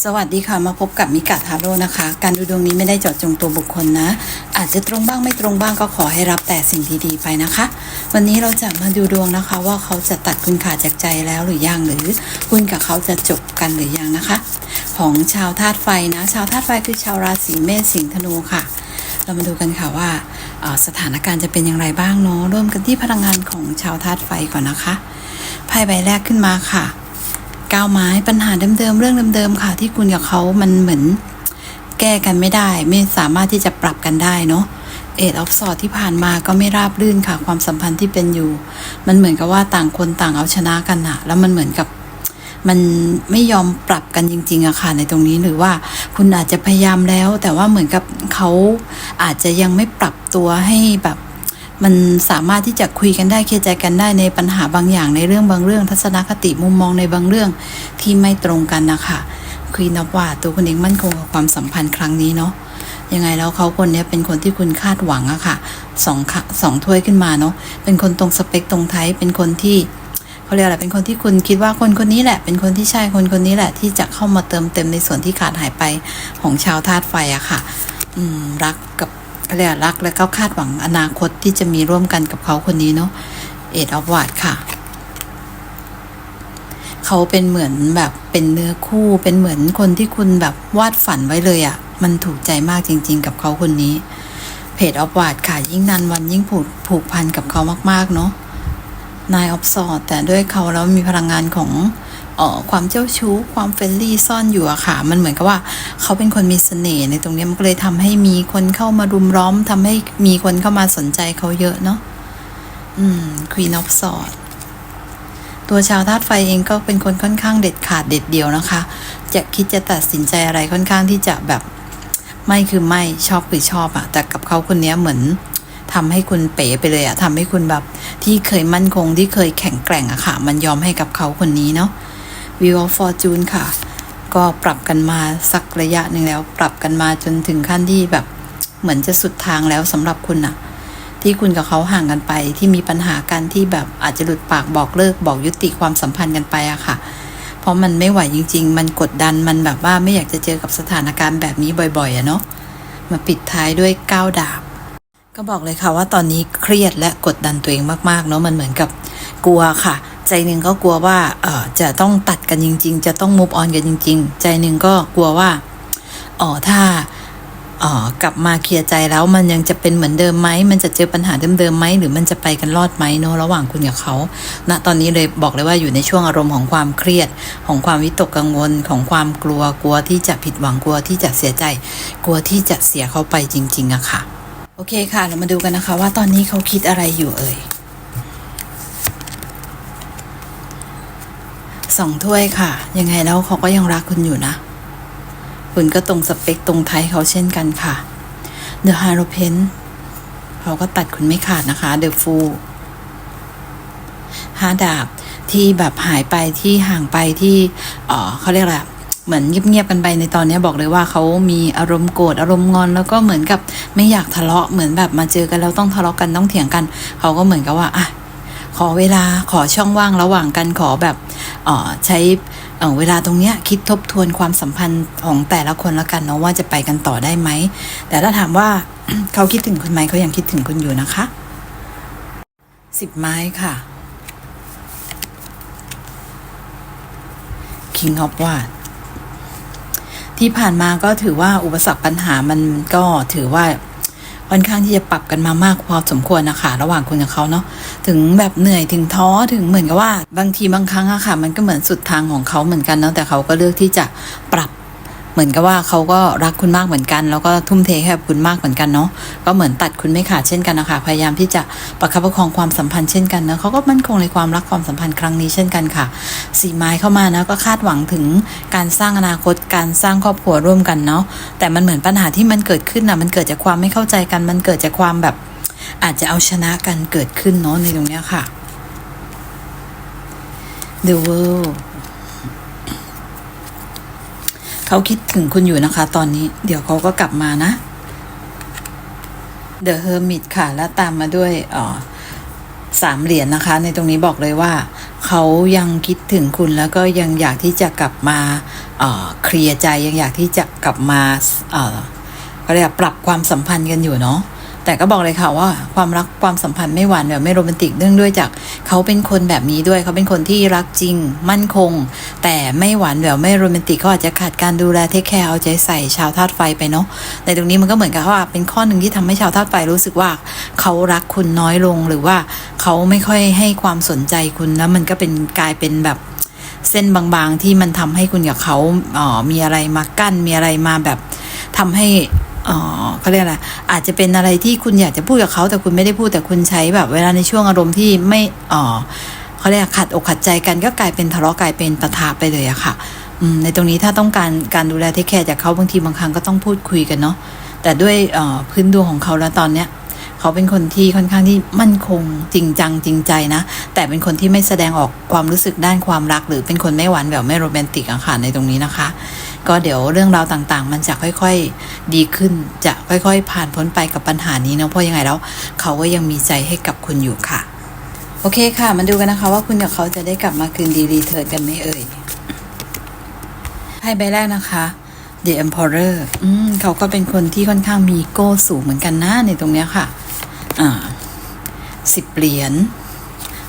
สวัสดีค่ะ มาพบกับมิกาทาโร่นะคะ การดูดวงนี้ไม่ได้เจาะจงตัวบุคคลนะ อาจจะตรงบ้างไม่ตรงบ้างก็ขอให้รับแต่สิ่งดีๆไปนะคะ วันนี้เราจะมาดูดวงนะคะ ว่าเขาจะตัดคุณขาดจากใจแล้วหรือยังหรือคุณกับเขาจะจบกันหรือยังนะคะ ของชาวธาตุไฟนะ ชาวธาตุไฟคือชาวราศีเมษสิงห์ธนูค่ะ เรามาดูกันค่ะว่าสถานการณ์จะเป็นอย่างไรบ้างเนาะเริ่มกันที่พลังงานของชาวธาตุไฟก่อนนะคะไพ่ใบแรกขึ้นมาค่ะ ก้าวไม้ปัญหาเดิมๆเรื่องเดิมๆค่ะ ที่คุณกับเขามันเหมือนแก้กันไม่ได้ ไม่สามารถที่จะปรับกันได้เนาะเอ็ดออฟสอดที่ผ่านมาก็ไม่ราบรื่นค่ะ ความสัมพันธ์ที่เป็นอยู่ มันเหมือนกับว่าต่างคนต่างเอาชนะกันอะแล้วมันเหมือนกับมันไม่ยอมปรับกันจริงๆอะค่ะในตรงนี้หรือว่าคุณอาจจะพยายามแล้ว แต่ว่าเหมือนกับเขาอาจจะยังไม่ปรับตัวให้แบบ มันสามารถที่จะคุยกันได้เคลียร์ใจกันได้ในปัญหาบางอย่างในเรื่องบางเรื่อง ทัศนคติมุมมองในบางเรื่องที่ไม่ตรงกันนะคะคุยนับว่าตัวคุณเองมั่นคงกับความสัมพันธ์ครั้งนี้เนาะยังไงแล้วเขาคนนี้เป็นคนที่คุณคาดหวังอะค่ะสองสองถ้วยขึ้นมาเนาะเป็นคนตรงสเปคตรงไทยเป็นคนที่เขาเรียกอะไรเป็นคนที่คุณคิดว่าคนคนนี้แหละ เป็นคนที่ใช่คนคนนี้แหละ ที่จะเข้ามาเติมเต็มในส่วนที่ขาดหายไปของชาวธาตุไฟอะค่ะ อืมรักกับ เขาเรียกรักและก็คาดหวังอนาคตที่จะมีร่วมกันกับเขาคนนี้เนาะเอ็ดออฟวาดค่ะ เขาเป็นเหมือนแบบเป็นเนื้อคู่เป็นเหมือนคนที่คุณแบบวาดฝันไว้เลยอะ่ะ มันถูกใจมากจริง ๆ กับเขาคนนี้เพจออฟวาดค่ะ ยิ่งนานวันยิ่งผูกผูกพันกับเขามากๆเนาะนายออฟสอดแต่ด้วยเขาแล้วมีพลังงานของ ความเจ้าชู้ ความเฟรนลี่ซ่อนอยู่อะค่ะ มันเหมือนกับว่าเขาเป็นคนมีเสน่ห์ในตรงนี้มันก็เลยทำให้มีคนเข้ามารุมล้อมทำให้มีคนเข้ามาสนใจเขาเยอะเนาะอืมควีนออฟสอดตัวชาวธาตุไฟเองก็เป็นคนค่อนข้างเด็ดขาดเด็ดเดียวนะคะ จะคิดจะตัดสินใจอะไรค่อนข้างที่จะแบบไม่คือไม่ชอบคือชอบอะแต่กับเขาคนนี้เหมือนทำให้คุณเป๋ไปเลยอะทำให้คุณแบบที่เคยมั่นคงที่เคยแข็งแกร่งอะค่ะ มันยอมให้กับเขาคนนี้เนาะ วิวฟอร์จูนค่ะ ก็ปรับกันมาสักระยะหนึ่งแล้ว ปรับกันมาจนถึงขั้นที่แบบเหมือนจะสุดทางแล้วสำหรับคุณอะที่คุณกับเขาห่างกันไปที่มีปัญหากันที่แบบอาจจะหลุดปากบอกเลิกบอกยุติความสัมพันธ์กันไปอะค่ะ เพราะมันไม่ไหวจริง ๆ มันกดดันมันแบบว่าไม่อยากจะเจอกับสถานการณ์แบบนี้บ่อยๆอะเนาะมาปิดท้ายด้วยก้าวดาบ ก็บอกเลยค่ะว่าตอนนี้เครียดและกดดันตัวเองมากๆเนาะมันเหมือนกับกลัวค่ะ ใจหนึ่งก็กลัวว่าเออจะต้องตัดกันจริง ๆ จะต้องมูฟออนกันจริง ๆ ใจหนึ่งก็กลัวว่าอ๋อถ้าออกลับมาเคลียร์ใจแล้วมันยังจะเป็นเหมือนเดิมไหม มันจะเจอปัญหาเดิมๆไหม หรือมันจะไปกันรอดไหมเนอะระหว่างคุณกับเขาณตอนนี้เลยบอกเลยว่าอยู่ในช่วงอารมณ์ของความเครียด ของความวิตกกังวล ของความกลัว กลัวที่จะผิดหวัง กลัวที่จะเสียใจ กลัวที่จะเสียเขาไปจริง ๆอะค่ะ โอเคค่ะ เรามาดูกันนะคะ ว่าตอนนี้เขาคิดอะไรอยู่เอ่ย สองถ้วยค่ะ ยังไงแล้วเขาก็ยังรักคุณอยู่นะ คุณก็ตรงสเปคตรงไทยเขาเช่นกันค่ะ The h i e r o p e n เขาก็ตัดคุณไม่ขาดนะคะ The Fool ห้าดาบที่แบบหายไปที่ห่างไปที่เออเขาเรียกอะไรเหมือนเงียบๆกันไปในตอนนี้บอกเลยว่าเขามีอารมณ์โกรธอารมณ์งอน แล้วก็เหมือนกับไม่อยากทะเลาะเหมือนแบบมาเจอกันแล้วต้องทะเลาะกันต้องเถียงกัน เขาก็เหมือนกับว่าอะขอเวลาขอช่องว่างระหว่างกันขอแบบ ใช้เวลาตรงเนี้ยคิดทบทวนความสัมพันธ์ของแต่ละคนแล้วกันเนาะว่าจะไปกันต่อได้ไหม แต่ถ้าถามว่าเขาคิดถึงคุณไหมเขายังคิดถึงคุณอยู่นะคะสิบไม้ค่ะ King of w a d ที่ผ่านมาก็ถือว่าอุปสรรคปัญหามันก็ถือว่า ค่อนข้างที่จะปรับกันมามากพอสมควรนะคะ ระหว่างคุณกับเขาเนาะถึงแบบเหนื่อยถึงท้อถึงเหมือนกับว่า บางทีบางครั้งอะค่ะ มันก็เหมือนสุดทางของเขาเหมือนกันเนาะแต่เขาก็เลือกที่จะปรับ เหมือนกับว่าเขาก็รักคุณมากเหมือนกัน แล้วก็ทุ่มเทให้กับคุณมากเหมือนกันเนาะก็เหมือนตัดคุณไม่ขาดเช่นกันนะคะพยายามที่จะประคับประคองความสัมพันธ์เช่นกันเนะเขาก็มั่นคงในความรักความสัมพันธ์ครั้งนี้เช่นกันค่ะ สีไม้เข้ามานะก็คาดหวังถึงการสร้างอนาคตการสร้างครอบครัวร่วมกันเนาะแต่มันเหมือนปัญหาที่มันเกิดขึ้นนะมันเกิดจากความไม่เข้าใจกัน มันเกิดจากความแบบอาจจะเอาชนะกันเกิดขึ้นเนาะในตรงเนี้ยค่ะ The World เขาคิดถึงคุณอยู่นะคะ ตอนนี้ เดี๋ยวเขาก็กลับมานะ The Hermit ค่ะ แล้วตามมาด้วยออสามเหรียญนะคะ ในตรงนี้บอกเลยว่า เขายังคิดถึงคุณแล้วก็ยังอยากที่จะกลับมาเคลียร์ใจยังอยากที่จะกลับมาเอ่อเรียกว่าปรับความสัมพันธ์กันอยู่เนาะ แต่ก็บอกเลยค่ะว่าความรักความสัมพันธ์ไม่หวานแบบไม่โรแมนติกเนื่องด้วยจากเขาเป็นคนแบบนี้ด้วยเขาเป็นคนที่รักจริง มั่นคง แต่ไม่หวานแบบไม่โรแมนติกเขาอาจจะขาดการดูแลเทคแคร์เอาใจใส่ชาวธาตุไฟไปเนาะในตรงนี้มันก็เหมือนกับว่าเป็นข้อหนึ่งที่ทำให้ชาวธาตุไฟรู้สึกว่าเขารักคุณน้อยลงหรือว่าเขาไม่ค่อยให้ความสนใจคุณแล้วมันก็เป็นกลายเป็นแบบเส้นบางๆที่มันทำให้คุณกับเขาเออมีอะไรมากั้นมีอะไรมาแบบทำให้ เอ่อเขาเรียกอะไรอาจจะเป็นอะไรที่คุณอยากจะพูดกับเขาแต่คุณไม่ได้พูดแต่คุณใช้แบบ เวลาในช่วงอารมณ์ที่ไม่เอ่อเขาเรียกขัดอกขัดใจกันก็กลายเป็นทะเลาะกลายเป็นปะทะไปเลยอะค่ะในตรงนี้ถ้าต้องการการดูแลเทคแคร์จากเขาบางทีบางครั้งก็ต้องพูดคุยกันเนาะแต่ด้วยพื้นดวงของเขาแล้วตอนเนี้ย เขาเป็นคนที่ค่อนข้างที่มั่นคงจริงจังจริงใจนะ แต่เป็นคนที่ไม่แสดงออกความรู้สึกด้านความรัก หรือเป็นคนไม่หวานแบบไม่โรแมนติกอะค่ะในตรงนี้นะคะ ก็เดี๋ยวเรื่องราวต่างๆ มันจะค่อยๆดีขึ้นจะค่อยๆ ผ่านพ้นไปกับปัญหานี้เนาะเพราะยังไงแล้วเขาก็ยังมีใจให้กับคุณอยู่ค่ะ โอเคค่ะ มาดูกันนะคะ ว่าคุณกับเขาจะได้กลับมาคืนดีรีเทิร์นกันไหมเอ่ยไพ่ใบแรกนะคะ The Emperor อืมเขาก็เป็นคนที่ค่อนข้างมีโก้สูงเหมือนกันนะในตรงเนี้ยค่ะ อ่าสิบเหรียญ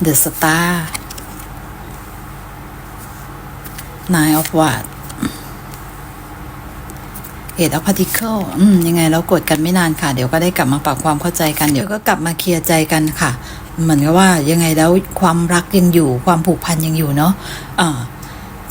เดอะสตาร์นายออฟวัตเอ็ดออฟพาร์ติเคิลยังไงเรากดกันไม่นานค่ะ เดี๋ยวก็ได้กลับมาปรับความเข้าใจกัน เดี๋ยวก็กลับมาเคลียร์ใจกันค่ะ เหมือนกับว่ายังไงแล้วความรักยังอยู่ความผูกพันยังอยู่เนาะะ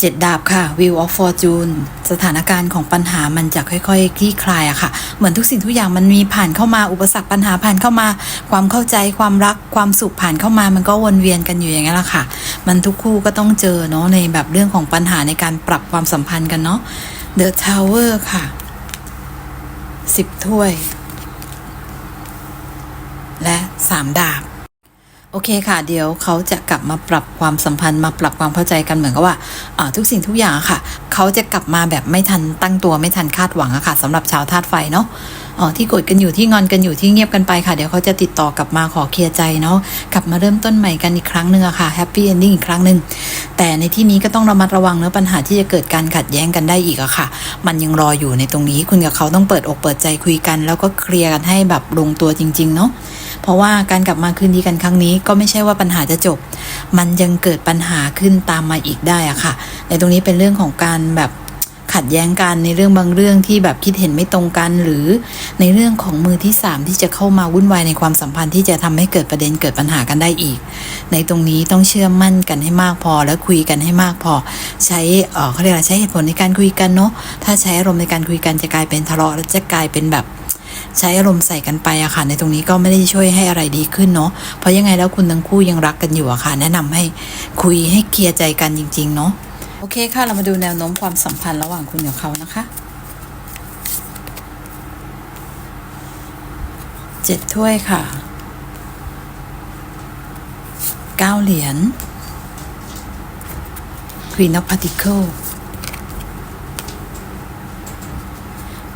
จ็ดดาบค่ะ Wheel of Fortune สถานการณ์ของปัญหามันจะค่อยๆคลี่คลายอะค่ะ เหมือนทุกสิ่งทุกอย่างมันมีผ่านเข้ามาอุปสรรคปัญหาผ่านเข้ามา ความเข้าใจความรักความสุขผ่านเข้ามา มันก็วนเวียนกันอยู่อย่างนี้แหละค่ะ มันทุกคู่ก็ต้องเจอเนาะในแบบเรื่องของปัญหาในการปรับความสัมพันธ์กันเนาะ The Tower ค่ะ 10 ถ้วย และ 3 ดาบ โอเคค่ะ เดี๋ยวเขาจะกลับมาปรับความสัมพันธ์มาปรับความเข้าใจกันเหมือนกับว่าทุกสิ่งทุกอย่างค่ะ เขาจะกลับมาแบบไม่ทันตั้งตัวไม่ทันคาดหวังอะค่ะสำหรับชาวธาตุไฟเนาะอ๋อที่โกรธกันอยู่ที่งอนกันอยู่ที่เงียบกันไปค่ะ เดี๋ยวเขาจะติดต่อกลับมาขอเคลียร์ใจเนาะกลับมาเริ่มต้นใหม่กันอีกครั้งหนึ่งอะค่ะแฮปปี้เอนดิ้งอีกครั้งหนึ่งแต่ในที่นี้ก็ต้องระมัดระวังเนื้อปัญหาที่จะเกิดการขัดแย้งกันได้อีกอะค่ะ มันยังรออยู่ในตรงนี้คุณกับเขาต้องเปิดอกเปิดใจคุยกัน แล้วก็เคลียร์กันให้แบบลงตัวจริง ๆ เนาะ เพราะว่าการกลับมาคืนดีกันครั้งนี้ก็ไม่ใช่ว่าปัญหาจะจบ มันยังเกิดปัญหาขึ้นตามมาอีกได้อะค่ะ ในตรงนี้เป็นเรื่องของการแบบขัดแย้งกันในเรื่องบางเรื่องที่แบบคิดเห็นไม่ตรงกัน หรือในเรื่องของมือที่สามที่จะเข้ามาวุ่นวายในความสัมพันธ์ที่จะทำให้เกิดประเด็นเกิดปัญหากันได้อีก ในตรงนี้ต้องเชื่อมั่นกันให้มากพอ แล้วคุยกันให้มากพอ ใช้เออเขาเรียกอะไรใช้เหตุผลในการคุยกันเนาะถ้าใช้อารมณ์ในการคุยกันจะกลายเป็นทะเลาะและจะกลายเป็นแบบ ใช้อารมณ์ใส่กันไปอะค่ะในตรงนี้ก็ไม่ได้ช่วยให้อะไรดีขึ้นเนาะเพราะยังไงแล้วคุณทั้งคู่ยังรักกันอยู่อะค่ะ แนะนำให้คุยให้เคลียร์ใจกันจริง ๆ เนาะโอเคค่ะ เรามาดูแนวโน้มความสัมพันธ์ระหว่างคุณกับเขานะคะเจ็ดถ้วยค่ะเก้าเหรียญ Queen of Pentacles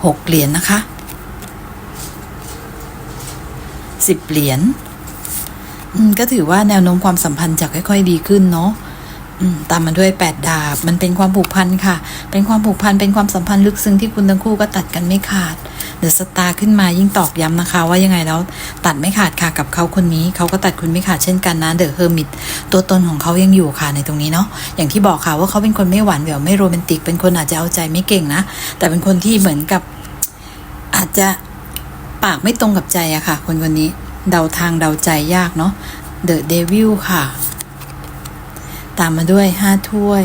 หกเหรียญนะคะ สิบเหรียญก็ถือว่าแนวโน้มความสัมพันธ์จะค่อย ๆ ดีขึ้นเนาะตามมาด้วยแปดดาบ มันเป็นความผูกพันค่ะ เป็นความผูกพัน เป็นความสัมพันธ์ลึกซึ้งที่คุณทั้งคู่ก็ตัดกันไม่ขาด เดอะสตาร์ขึ้นมายิ่งตอกย้ำนะคะ ว่ายังไงแล้วตัดไม่ขาดค่ะกับเขาคนนี้ เขาก็ตัดคุณไม่ขาดเช่นกันนะ เดอะเฮอร์มิตตัวตนของเขายังอยู่ค่ะในตรงนี้เนาะ อย่างที่บอกค่ะว่าเขาเป็นคนไม่หวานแหววไม่โรแมนติก เป็นคนอาจจะเอาใจไม่เก่งนะ แต่เป็นคนที่เหมือนกับอาจจะ ปากไม่ตรงกับใจอะค่ะ คนคนนี้เดาทางเดาใจยากเนาะเดอะเดวิลค่ะ ตามมาด้วยห้าถ้วย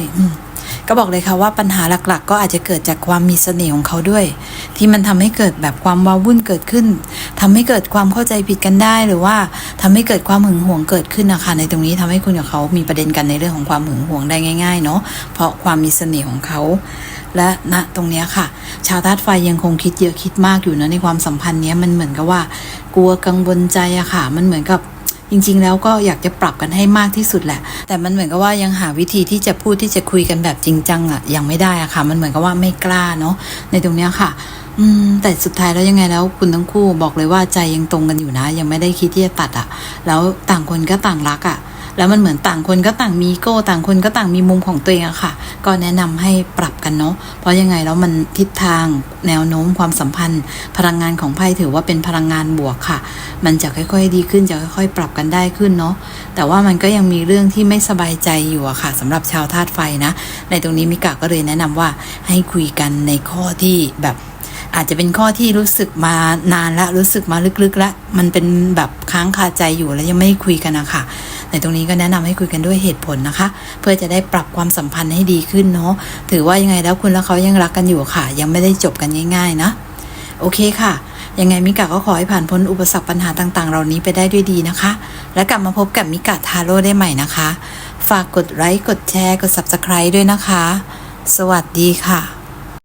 ก็บอกเลยค่ะว่าปัญหาหลักๆ ก็อาจจะเกิดจากความมีเสน่ห์ของเขาด้วย ที่มันทำให้เกิดแบบความว้าวุ่นเกิดขึ้น ทำให้เกิดความเข้าใจผิดกันได้หรือว่าทำให้เกิดความหึงหวงเกิดขึ้นนะคะในตรงนี้ทำให้คุณกับเขามีประเด็นกันในเรื่องของความหึงหวงได้ง่ายๆเนาะเพราะความมีเสน่ห์ของเขาและณตรงนี้ค่ะ ชาวธาตุไฟยังคงคิดเยอะคิดมากอยู่นะในความสัมพันธ์เนี้ยมันเหมือนกับว่า กลัวกังวลใจอะค่ะ มันเหมือนกับจริง ๆ แล้วก็อยากจะปรับกันให้มากที่สุดแหละ แต่มันเหมือนกับว่ายังหาวิธีที่จะพูดที่จะคุยกันแบบจริงจังอะยังไม่ได้อะค่ะ มันเหมือนกับว่าไม่กล้าเนาะในตรงนี้ค่ะ อืม แต่สุดท้ายแล้วยังไงแล้ว คุณทั้งคู่บอกเลยว่าใจยังตรงกันอยู่นะ ยังไม่ได้คิดที่จะตัดอะแล้วต่างคนก็ต่างรักอะแล้วมันเหมือนต่างคนก็ต่างมีโก้ ต่างคนก็ต่างมีมุมของตัวเองอะค่ะ ก็แนะนำให้ปรับกันเนาะเพราะยังไงแล้วมันทิศทางแนวโน้มความสัมพันธ์ พลังงานของไพ่ถือว่าเป็นพลังงานบวกค่ะ มันจะค่อยๆดีขึ้นจะค่อยๆ ปรับกันได้ขึ้นเนาะแต่ว่ามันก็ยังมีเรื่องที่ไม่สบายใจอยู่อะค่ะสำหรับชาวธาตุไฟนะ ในตรงนี้มิกะก็เลยแนะนำว่าให้คุยกันในข้อที่แบบ อาจจะเป็นข้อที่รู้สึกมานานละรู้สึกมาลึกๆละมันเป็นแบบค้างคาใจอยู่แล้วยังไม่คุยกันนะคะในตรงนี้ก็แนะนำให้คุยกันด้วยเหตุผลนะคะ เพื่อจะได้ปรับความสัมพันธ์ให้ดีขึ้นเนาะถือว่ายังไงแล้วคุณและเขายังรักกันอยู่ค่ะ ยังไม่ได้จบกันง่าย ๆ นะ โอเคค่ะยังไงมิกะก็ขอให้ผ่านพ้นอุปสรรคปัญหาต่าง ๆ เหล่านี้ไปได้ด้วยดีนะคะ และกลับมาพบกับมิกะทาโร่ได้ใหม่นะคะ ฝากกดไลค์กดแชร์กด subscribe ด้วยนะคะ สวัสดีค่ะ